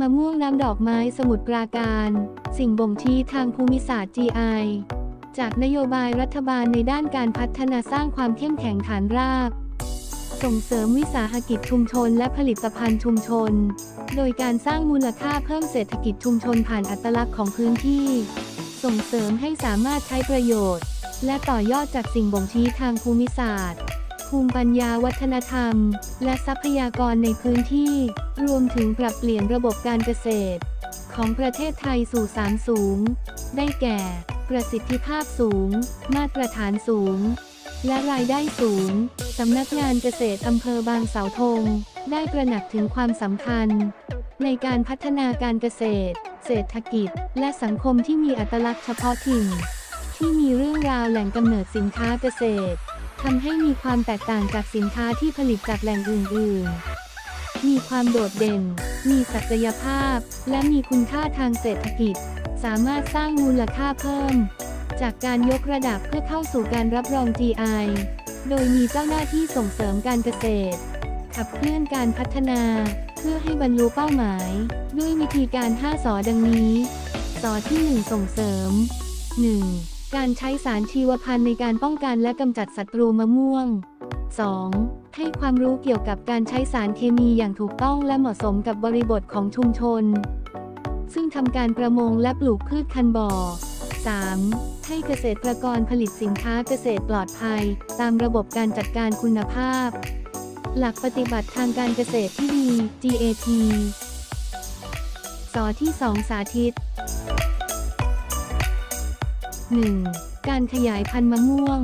มะม่วงน้ำดอกไม้สมุทรปราการ สิ่งบ่งชี้ทางภูมิศาสตร์ GI จากนโยบายรัฐบาลในด้านการพัฒนาสร้างความเข้มแข็งฐานราก ส่งเสริมวิสาหกิจชุมชนและผลิตภัณฑ์ชุมชน โดยการสร้างมูลค่าเพิ่มเศรษฐกิจชุมชนผ่านอัตลักษณ์ของพื้นที่ ส่งเสริมให้สามารถใช้ประโยชน์ และต่อยอดจากสิ่งบ่งชี้ทางภูมิศาสตร์ ภูมิปัญญาวัฒนธรรม และทรัพยากรในพื้นที่ รวมถึงปรับเปลี่ยนระบบการเกษตร ของประเทศไทยสู่สามสูง ได้แก่ ประสิทธิภาพสูง มาตรฐานสูง และรายได้สูง สำนักงานเกษตรอำเภอบางเสาธง ได้ตระหนักถึงความสำคัญ ในการพัฒนาการเกษตร เศรษฐกิจ และสังคมที่มีอัตลักษณ์เฉพาะถิ่นที่มีเรื่องราวแหล่งกำเนิดสินค้าเกษตร ทำให้มีความแตกต่างจากสินค้าที่ผลิตจากแหล่งอื่นๆ มีความโดดเด่น มีศักยภาพ และมีคุณค่าทางเศรษฐกิจ สามารถสร้างมูลค่าเพิ่ม จากการยกระดับเพื่อเข้าสู่การรับรอง GI โดยมีเจ้าหน้าที่ส่งเสริมการเกษตร ขับเคลื่อนการพัฒนา เพื่อให้บรรลุเป้าหมาย ด้วยวิธีการ 5สอดังนี้ สอที่ 1 ส่งเสริม 1. การใช้สารชีวพันธุ์ในการป้องกันและกำจัดศัตรูมะม่วง 2. ให้ความรู้เกี่ยวกับการใช้สารเคมีอย่างถูกต้องและเหมาะสมกับบริบทของชุมชน ซึ่งทำการประมงและปลูกพืชคันบ่อ 3. ให้เกษตรกรผลิตสินค้าเกษตรปลอดภัย ตามระบบการจัดการคุณภาพ หลักปฏิบัติทางการเกษตรที่ดี GAP สอที่ 2 สาธิต 1. การขยายพันธุ์มะม่วง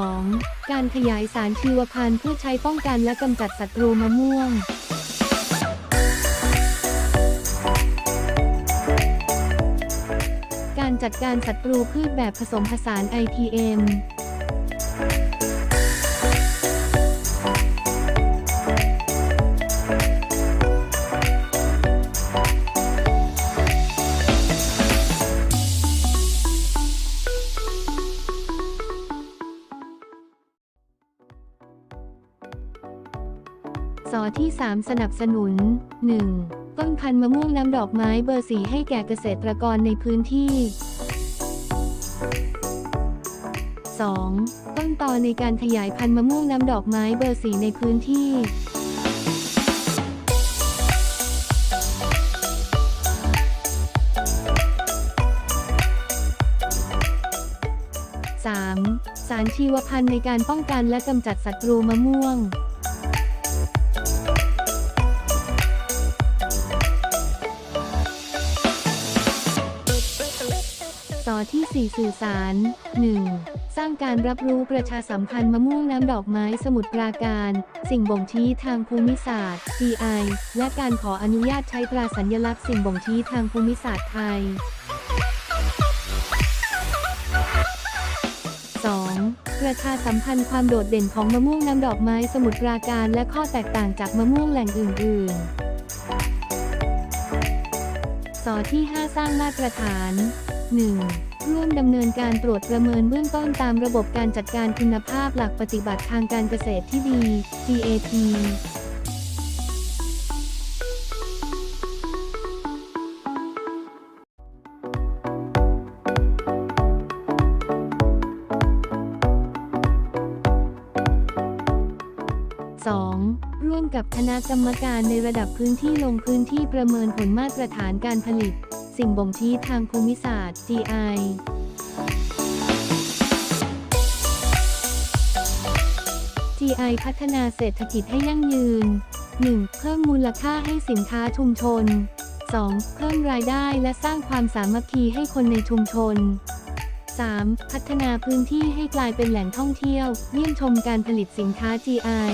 2. การขยายสารชีวพันธุ์เพื่อใช้ป้องกันและกำจัดศัตรูมะม่วงการจัดการศัตรูพืชแบบผสมผสาน IPM สอที่ 3 สนับสนุน 1. ต้นพันธุ์มะม่วงน้ำดอกไม้เบอร์สีให้แก่เกษตรกรในพื้นที่ 2. ต้นตอในการขยายพันธุ์มะม่วงน้ำดอกไม้เบอร์สีในพื้นที่ 3. สารชีวพันธุ์ในการป้องกันและกำจัดศัตรูมะม่วง ที่ 4 สื่อสาร 1. สร้างการรับรู้ประชาสัมพันธ์มะม่วงน้ำดอกไม้สมุทรปราการ สิ่งบ่งชี้ทางภูมิศาสตร์ GI และการขออนุญาตใช้ตราสัญลักษณ์สิ่งบ่งชี้ทางภูมิศาสตร์ไทย 2. ประชาสัมพันธ์ความโดดเด่นของมะม่วงน้ำดอกไม้สมุทรปราการและข้อแตกต่างจากมะม่วงแหล่งอื่น ๆสอที่ 5 สร้างมาตรฐาน 1. ร่วมดำเนินการตรวจประเมินเบื้องต้นตามระบบการจัดการคุณภาพหลักปฏิบัติทางการเกษตรที่ดี GAP 2. ร่วมกับคณะกรรมการในระดับพื้นที่ลงพื้นที่ประเมินผลมาตรฐานการผลิต สิ่งบ่งชี้ทางภูมิศาสตร์ GI GI พัฒนาเศรษฐกิจให้ยั่งยืน 1. เพิ่มมูลค่าให้สินค้าชุมชน 2. เพิ่มรายได้และสร้างความสามัคคีให้คนในชุมชน 3. พัฒนาพื้นที่ให้กลายเป็นแหล่งท่องเที่ยว เยี่ยมชมการผลิตสินค้า GI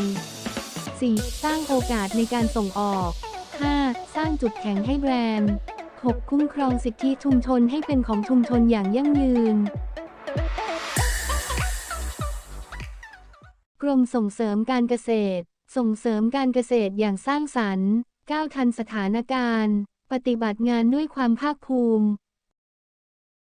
4. สร้างโอกาสในการส่งออก 5. สร้างจุดแข็งให้แบรนด์ 6. คุ้มครองสิทธิชุมชนให้เป็นของชุมชนอย่างยั่งยืน กรมส่งเสริมการเกษตร ส่งเสริมการเกษตรอย่างสร้างสรรค์ ก้าวทันสถานการณ์ ปฏิบัติงานด้วยความภาคภูมิ